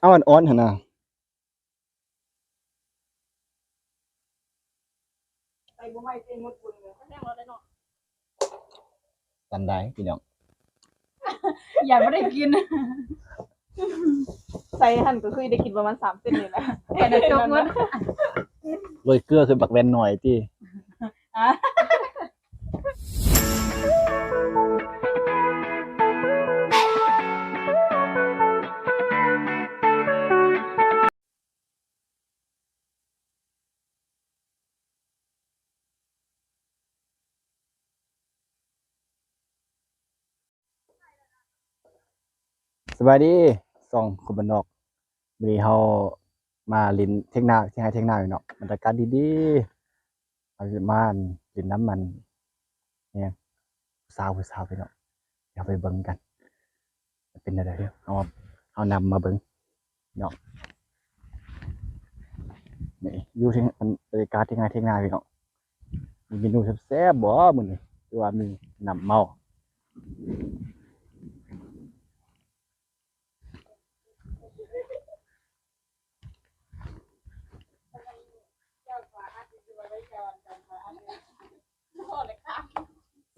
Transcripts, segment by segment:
เอาอันอ่อนหั่นน่ะใส่บ่ไม่เป็นหมดบุญเลยแน่เราได้เนาะตันได้พี่น้องอย่าไม่ได้กิน ใส่หั่นก็คือได้กินประมาณ3เส้นนี่แหละแค่นั้นจบหมดโรยเกลือคือบักแวนหน่อยติอะ สบายดีสองคนบ้านนอกวันนี้เฮามาลินเทคนาที่ให้เทคนาอยู่เนาะบรรยากาศดีๆเอาสิมาลินน้ำมัน เนี่ยสาวผู้สาวไปเนาะเดี๋ยวไปเบิ่งกัน เป็นอะไรเดี๋ยวเอาเอานำมาเบิ่งเนาะนี่อยู่ที่บรรยากาศที่งานเทคนาพี่เนาะมีเมนูแซ่บๆบ่มื้อนี้หรือว่ามีน้ำเมา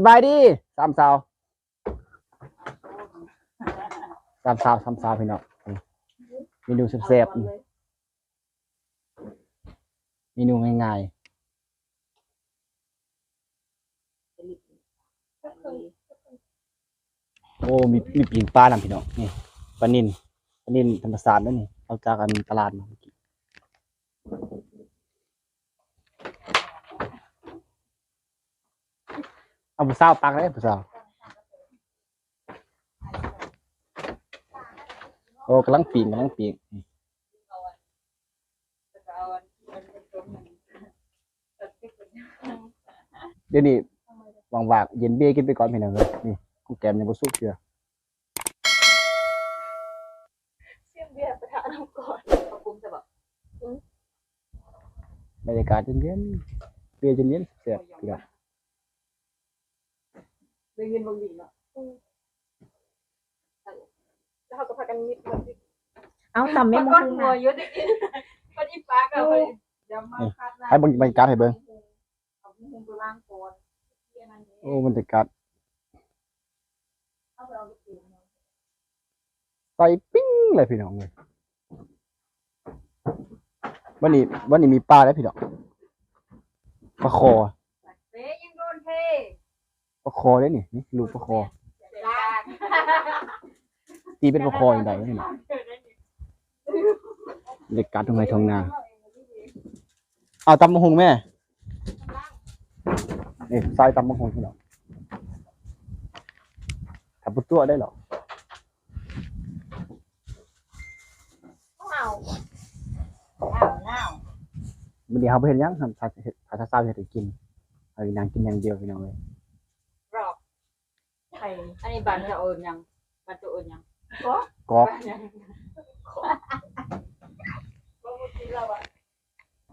สบายดีสามสาวสามสาวสามสาวพี่น้องนี่เมนูแซ่บๆนี่เมนูง่ายๆโอ้มีมีปีนปลานำพี่น้องนี่ปลานินปลานินธรรมศาสตร์นั่นนี่เอาจากกันตลาดมา เมื่อกี้เอาผู้สาวตักเลยผู้สาวโอ้กำลังปีนกำลังปีนนี่เดี๋ยวนี้วางวางๆเย็นเบี้ยกินไปก่อนพี่น้องเลยนี่กูแกมยังบ่สุกเชื่อเสียงเบียร์ประทะน้ำก่อนขอบคุณจะแบบบรรยากาศเย็นๆเบี้ยเย็นๆแซ่บพี่น้อง ได้ยินบางดีเนาะแล้วเขาก็พากันมิดมันเอาตำไม่ไม่มมงงคคลลเยอะได้กินปฏิปากอะเลยเดี๋ยวมาคัดนะให้เบิ่งบรรยากาศให้เบิ่ง เอามุงไปล้างก่อนเที่ยนั้นโอ้บรรยากาศเอาไปเอาไปกินไฟปิ้งเลยพี่น้องเลยวันนี้วันนี้มีปลาแล้วพี่น้องปลาคอเต้ยังโดนเท ปลาคอได้นี่นี่ลูปลาคอ ตีเป็นปลาคออย่างไรนี่นะบรรยากาศตรงไหนทองนาเอาตำมะฮงแม่นี่ซอยตำมะฮงพี่น้องทำปุตตัวได้หรอเอาอ้าววันนี้เขาไปเห็นยังทำทาทาซาเห็ดกินเอาอีนางกินอย่างเดียวพี่น้องเลย อันนี้บันจะโอนยังบันจะโอนยังกอกก็เมื่อกี้เราอะ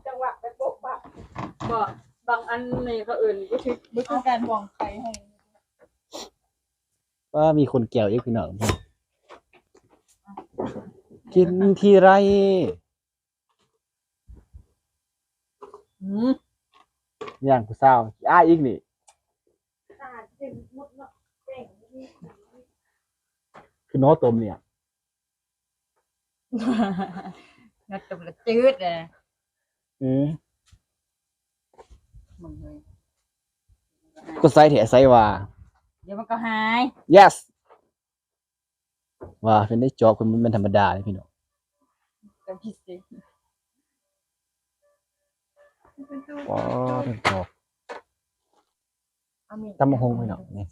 จังหวะไปโปะบะบ่บางอันนี่เขาเอื่นก็คือไม่ต้องการวางไข่ให้ว่ามีคนแก้วเยอะพี่น้องกินทีไรหืมอย่างผู้สาวอ้ายอีกนี่ ตาเต็มหมดเนาะเป่ง คือโน้ตตมเนี่ยนัดตบละจืดเลยอืมมึงเลยก็ใส่แถใส่ว่าเดี๋ยวมันก็หาย yes ว่าเป็นได้จอบคนมันเป็นธรรมดาเลยพี่น้องก็พิดสิว้าวเป็นจอบเอามีตำมะฮงพี่น้องนี่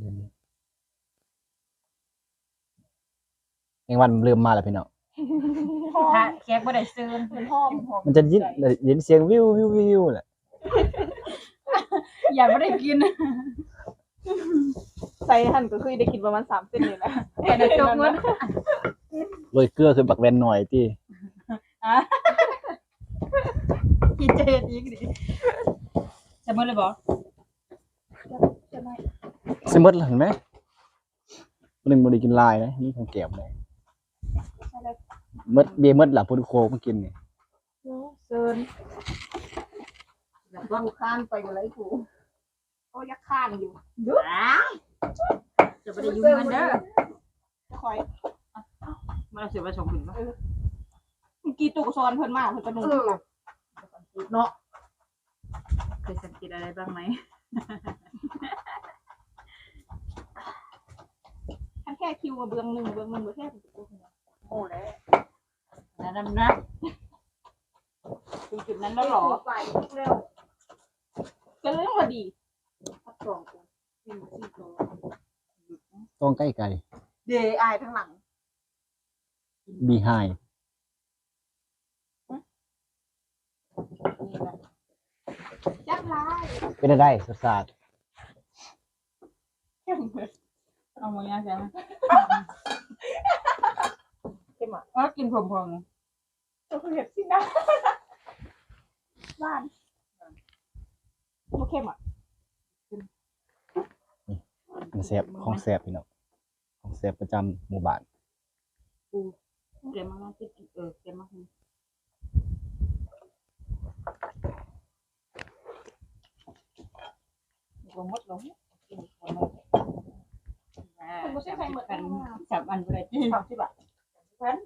เดี๋ยวนี้ ยังวันเริ่มมาแล้วพี่น้องถ้าแขกบ่ได้ซื้อมันหอมหอมมันจะยินยินเสียงวิววิววิวแหละอย่าไม่ได้กินใส่หั่นก็คือได้กินประมาณ3เส้นนี่แหละแค่นั้นจบหมดโรยเกลือคือบักแวนหน่อยที่กินเจดอีกดิจะมื้อเลยบ่สมมติเห็นไหมวันหนึ่งบไดีกินลายนะนี่ของแก้มเลยอะไรห มดเบียร์หมดล่ะพุ่นโคกมากินนี่เซินกูข้านไปกับไรกูโอ้ยักข้านอยู่จะไปได้ยุ่งกันเด้อจะคอยมาเสียไปชมถึงปะเมื่อกี้ตู่ซอนเพิ่นมาเพิ่นกระนุ่งเนาะเคยสังเกตอะไรบ้างไหมท่านแค่คิวมาเบื้องหนึ่งเบื้องหนึ่งเบื้องแค่โอ้แล้ว นั่นนะนะถึงจุดนั้นแล้วเหรอไปเร็วก็เรื่องพอดีพัดสองคนสี่สี่ตัวต้องใกล้ไก่เดย์อายทั้งหลังบีไฮนี่แหละจักรายเป็นอะไรสดสาดเข้มเลยเอามาย่างใช่ไหมเข้มอะอ๋อกินพรม ตัวเห็ดสินะบ้านตัวเข้มอะมันแซ่บของแซ่บพี่น้องของแซ่บประจำหมู่บ้านๆเก็บมากๆที่เออเก็บมากลงมดลงกินคนละสามอันไปเลยที่สามสิบบาทเพิ่น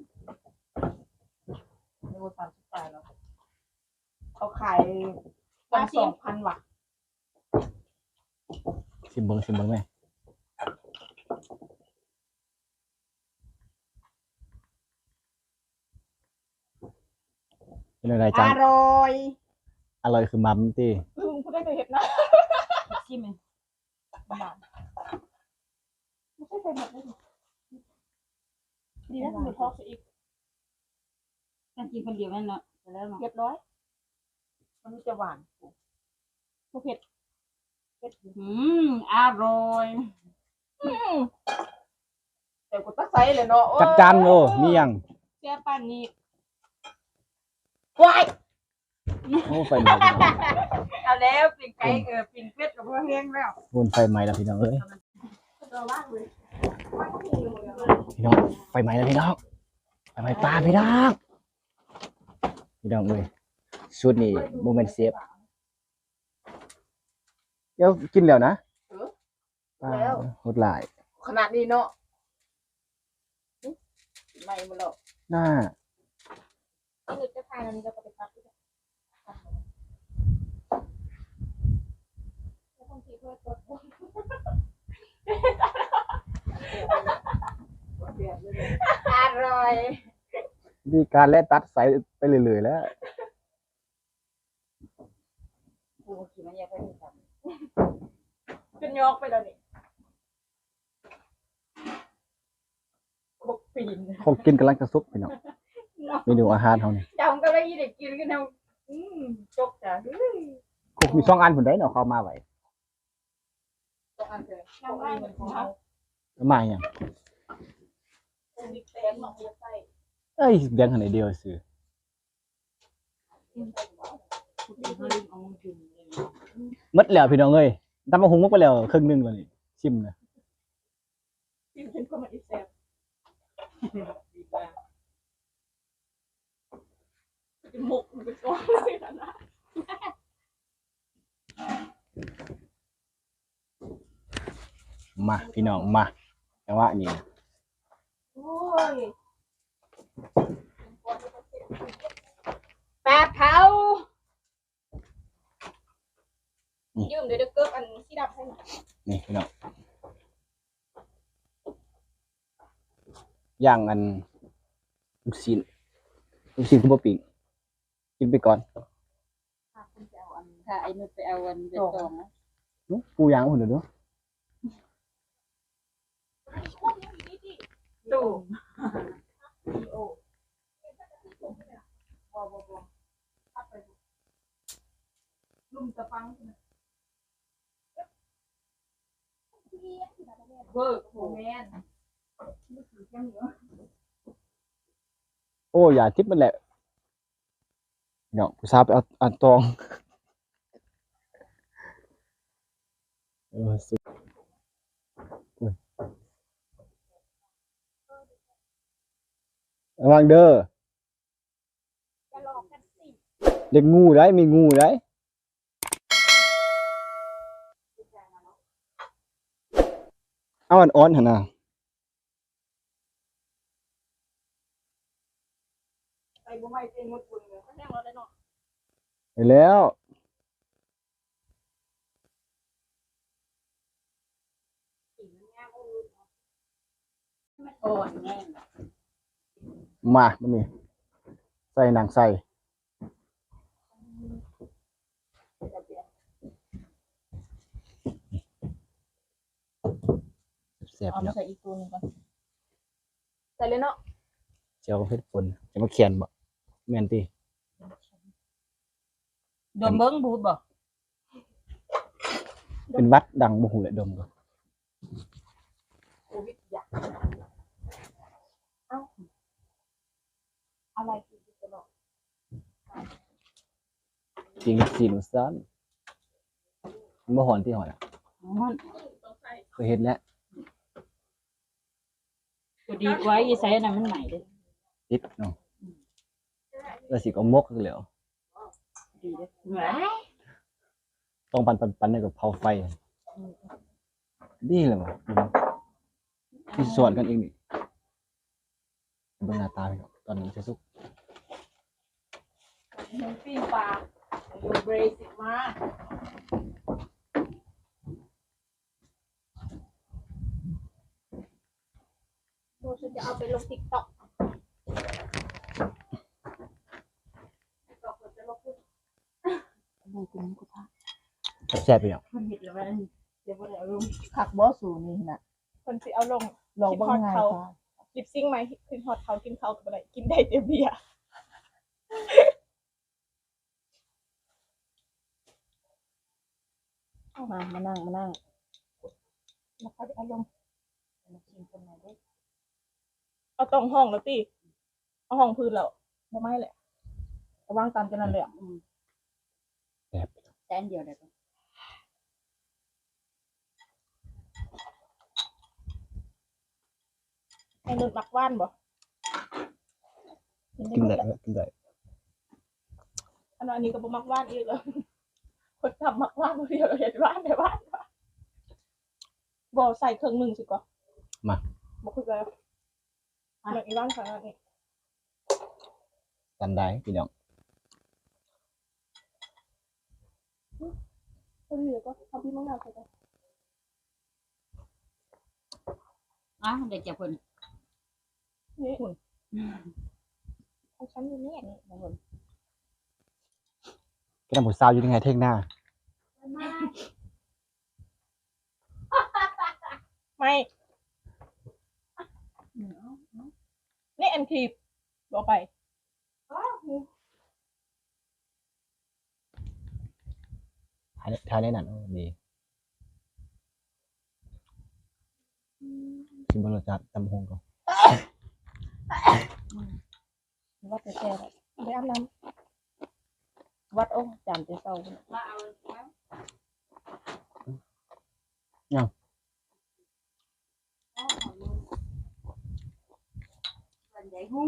โลสามสิบบาทแล้วเขาขายตั้งสองพันว่ะชิมเบิ้งชิมเบิ้งไหมเป็นอะไรอจังร่อยอร่อยคือมัมตี้ลุงพูดได้เคยเห็นนะชิมไหมบาทไม่ใช่เคยหมดเลยดีนะหนูทอดซะอีก กันกินคนเดียวนั่นเนาะแล้วเนาะเรียบร้อยมันจะหวานตัวเผ็ดอืมอร่อยแต่กูตักไซเลยเนาะจัดจานโอ้มีหยังเสียปานนี้วายโอ้ไฟไหม้พี่น้องเอาแล้วปิ่งไก่เออปิ่งเป็ดกับพวกแห้งแล้วโดนไฟไหม้แล้วพี่น้องเอ้ยตัวบ้างเลยพี่น้องไฟไหม้แล้วพี่น้องไฟไหม้ปลาพี่น้อง พี่น้องเอ้ยชุดนี้โมเมนต์เซฟเดี๋ยวกินแล้วนะปลาหดหลายขนาดนี้เนาะไม่มาหรอกหน้านี่จะทานอันนี้เราก็ไปตัดอีกแล้วบางทีเพื่อตัวอร่อย มีการและตัดสายไปเรื่อยๆแล้วกูขี่มันยังไม่ได้ทขึ้นยกไปแล้วนี่บกปีนเขากินกำลังจะซุปพี่น้องเมนูอาหารเขานี่จำก็ได้ยินเด็กกินกันเอาอืมจกจ้ะเฮ้ยคุกมีสองอันผุนได้เนาะเขามาไว้ต้องอันเถอะทำได้เหมือนของเราแล้วมาอย่างเป็นบิ๊กแตงหนองเลี้ยไส้ เอ้ยเลี้ยงขนาดเดียวซื้อำกูกินเขาลืมเอามากินเลยหมดแล้วพี่น้องเอ้ยตำมะฮุงมกไปแล้วครึ่งหนึงแล้วนี่ชิมนะกินเป็นคนมาอีแซ่บดีมากเป็นหมกมันเป็นก้อนเลยนะ มาพี่น้องมาแต่ว่านี่โอ้ยปลาเผายืมเดี๋ยวเดี๋ยวเกิบอันที่ดับให้หน่อย นี่พี่น้อง ย่างอันลูกชิ้นลูกชิ้นคุณบ่ปิ่งกินไปก่อนถ้าคุณจะเอาอันถ้าไอ้นุชไปเอาอันเป็นตองนะนู้ปูย่างหุ่นเดี๋ยวดูดูลุมตะฟังเวิร์กโฮแมน โอ้อย่าทิปมันแหละพี่น้องผู้สาวไปเอาอันตองเออสุดระวังเด้อเด็กงูได้มีงูได้เอาอันอ่อนหนน่ะ ไป บ่ไม่เองมุดบุญเลยก็แห้งเราได้เนาะไปแล้วมันอ่อนแน่มาบัดนี้ใส่หนังใส่แซ่บเอาๆมาเนาะใส่อีกตัวหนึงก่อนใส่เลยเนาะเจียวกับเผ็ดป่นจะมาเขียนบ่ แม่นติดมเบิ้งบูดบ่เป็นวัดดังบ่ฮู้แหละดมก็โควิดอยากเอ้าอะไรกินจะหลอกจริงสิหนูซันมันบ่หอนที่หอนอะอ๋อเคยเห็นแล้วตัวดีไว้อยี่ใส่น่ะมันใหม่เด้อติดเนาะ แล้วสิก็มกแล้วดีเด้อหวายต้องปันปันปันในกับเผาไฟ ดีเลยว่ะที่สวนกันเองนี่เบิ่งหน้าตาพี่น้องตอนนี้จะสุกหมูปิ้งปลาเบรสิกมากดูฉันจะเอาไปลงติ๊กต็อกติ๊กต็อกจะลงขึ้น บูดเป็นกูพาแซ่บๆพี่น้องมันเห็ดแล้วมันเดี๋ยวบ่ได้เอาลงคักบ่สูนี่น่ะคนสิเอาลงลองเบิ่งง่ายกว่าลิปซิงค์ไหมขึ้นฮอตเขากินเขากับอะไรกินได้เต็มเบียร์มามานั่งมานั่งแล้วเขาจะเอาลงมาชิมกันหน่อยเด้อเอาตรงห้องแล้วตีเอาห้องพื้นแล้วบ่ไม่แหละระวางตามกันนั่นเลยอะอืมแซ่บแต่อั นเดียวได้ปะไอ้นุ่นมักว่านบ่กินได้เออกินได้อันนั้นอันนี้ก็บ่มักว่านอีกแล้วคนทำมักว่านบ่เดียวเห็นว่านในว่านบ่ใส่เครื่องหนึ่งสิก่อนมาบ่คือแล้วมันอีว่านขนาดนี้กันได้พี่น้อง พอดีแล้วก็เอาพี่มังนาใส่ไปอะเด็กจะเพิ่นนี่ของฉันอยู่นี่นี่บางคนก็ทำผู้สาวอยู่ยังไงเท่งหน้า ไม่อืมเอานี่อันทีบอกไป ทานทานได้นั่นโอ้ดีชิมเบอร์รสจัดตำหงก่อนวัดแต่แต่ไปอาบน้วัดโอ้จานแต่เช้าพุ่นำมาเอาส่วนใหญ่ฮู้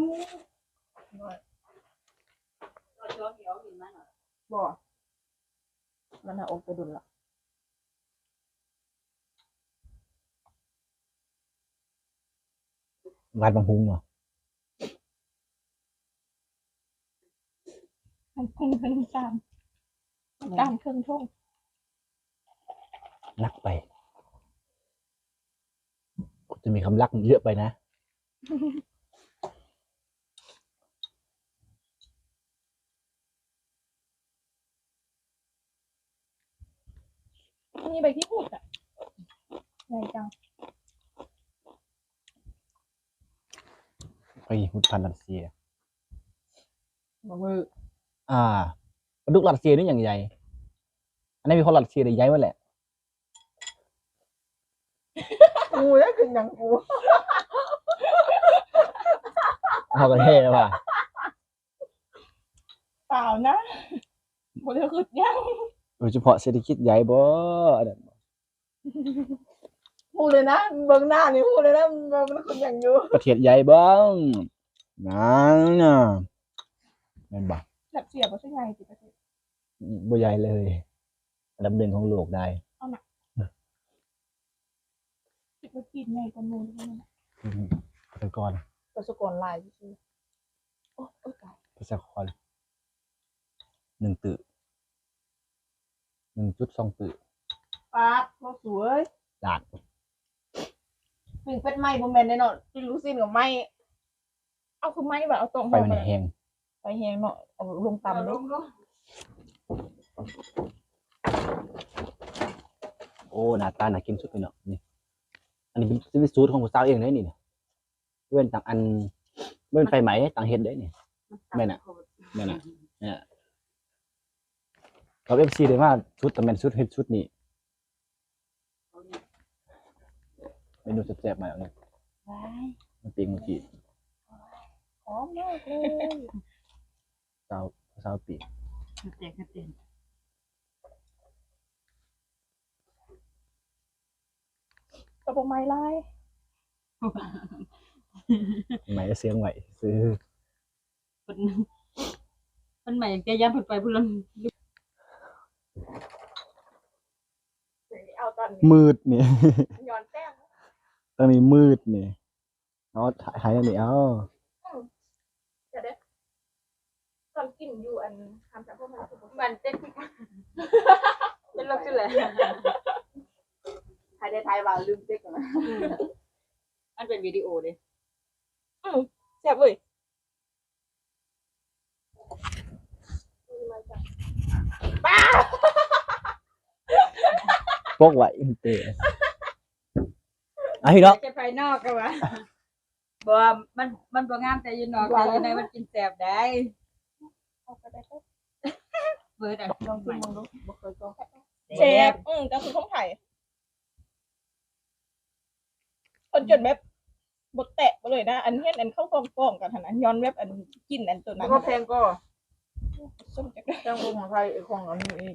ก็ช่วงเดียวกินมาหน่อยบ่ มันหาอกไปดุลละวัดบางฮุงเหรอมันคงเป็นตามตามเครื่องทุ่งนักไปจะมีคำรักเยอะไปนะ มีใบที่พูดอะใหญ่จังไปหุดพันธุ์รัสเซียบ่มืออ่าปลาดุกรัสเซียนี่อย่างใหญ่ อันนี้มีคนรัสเซียได้ย้ายมาแหละ กูแล้วคือหนังกูเขากันเท่แล้วว่ะ เปล่านะบ่ได้คือยัง โด ยเฉพาะเศรษฐกิจใหญ่บ่อันนั้นพูดเลยนะเบิ่งหน้านี่พูดเลยนะมันคืออย่างอยู่ประเทศใหญ่บ้างนั่นน่ะแม่นบ่แบบเสียบ่ใช่ไงจิประเทศบ่ใหญ่เลยอันดับหนึ่งของโลกได้จิประกินไงกันมูลที่นั่นอืมประชากรประสกรลายซื่อๆโอ้โอ้ตาย ประชากรหนึ่งตึ หนึ่งจุดสองตึป๊าบบ่สวยด่านปิ่งเป็ดไหม้บ่แม่นแน่นอนกินลูกชิ้นกับไหม้เอาคือไหม้แบบเอาตรงไฟมันแห้งไปแห้งเนาะเอาลงต่ำเนาะโอ้หน้าตาน่ากินสุดเลยเนาะนี่อันนี้เป็นเป็นสูตรของผู้สาวเองเลยนี่เนี่ยเว้นต่างอันเว้นไฟไหมต่างเฮ็ดได้นี่แม่น่ะแม่น่ะเนี่ย เราเอฟซีเลยว่าชุดแต่แม่นชุดเฮ็ดชุดนี้เมนูแซ่บๆมาแล้วเนี่ยว้ายมันปิ้งเมื่อกี้หอมมากเลยสาวสาวปิ้งเจ๊กเจ๊กกระบอกไม้ลายไหมเสียงไหวซื้อมันมันใหม่แกย้ำผลไปพุ่นละ เอาตอนมืดนี่ ย้อนแต้มตอนนี้มืดนี่เอาถ่ายถ่ายอันนี้เอาจะได้ตอนกินอยู่อันคำจากพวกมันคือมันเต้นที่กันเป็นลมจุดเลยไทยได้ไทยว่าลืมเด็กนะอันเป็นวิดีโอดิแซ่บเลย ป้าพวกไหวอินเตอร์อะพี่น้องจะภายนอกกันวะบ่ว่ามันมันบ่งามแต่อยืนนอกแต่อยืนในมันกินแสบได้เอาไปได้เบิดอะลองกินลองดูบ่เคยลองแสเชฟบอืมก็คือข้องไข่คนจนแบบบดแตะไปเลยนะ อันเห็นอันเข้ากองกองกันหันอันย้อนเว็บอันกินอันตัวนั้นก็แพงก็ ส้มจักได้แพงกว่าของไทยไอ้ของอันนี้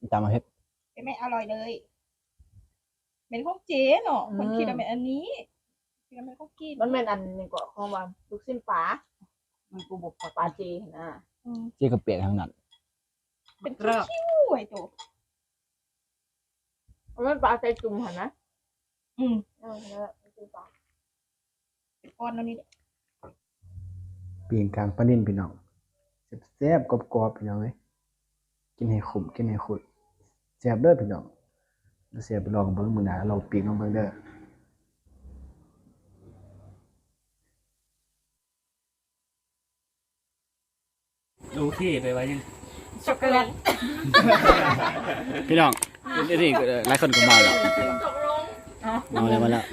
อีกตามมาเฮ็ดไม่อร่อยเลยเป็นข้องเจ๊เนาะคนคิดว่าเป็นอันนี้คิดว่าเป็นข้องกินมันเป็นอันนี้ก็ของว่าลูกชิ้นปลามันกูบอกปลาเจนะอืมเจ๊ก็เปียกทั้งนั้นเป็นเริ่มคิ้วไอ้ตัวมันปลาใจจุ่มหันนะอืมเออนั่นแหละลูกชิ้นปลาเป็นก้อนแล้วนี่ปีงกลางปลานิ่นพี่น้อง แซ่บๆกรอบๆพี่น้องเอ้ยกินให้คุ้มกินให้คุ้มแซ่บเด้อพี่น้องแล้วแซ่บไปลองเบิ่งมื้อหน้าเราปีกน้องเบิ่งเด้อดูที่ไปไว้ยังช็อกโกแลตพี่น้องนี่นี่หลายคนก็เมาแล้วเมาแล้วมาแล้ว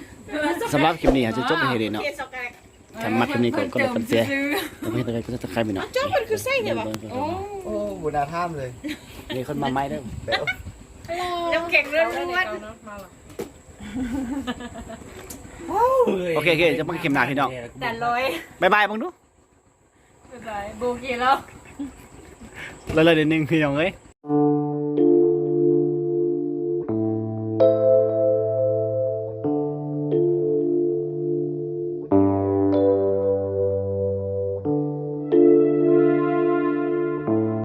สำหรับคลิปนี้อาจจะจบไปเฮ็ดเนาะ ถ้ามักคลิปนี้ก็ก็เลยกันเสียแล้วพี่ตะไคร้ก็จะตะไคร้พี่น้องจบมันคือไส้เนี่ยบ่โอ้บุญาท่ามเลยมีคนมาใหม่เด้อน้ำแข็งล้วนโอเคโอเคจะมาคลิปหน้าพี่น้องๆแต่ร้อยบ๊ายบายบังดูบ๊ายบายโบกี้แล้วเลยๆนิดนึงพี่น้องเอ้ย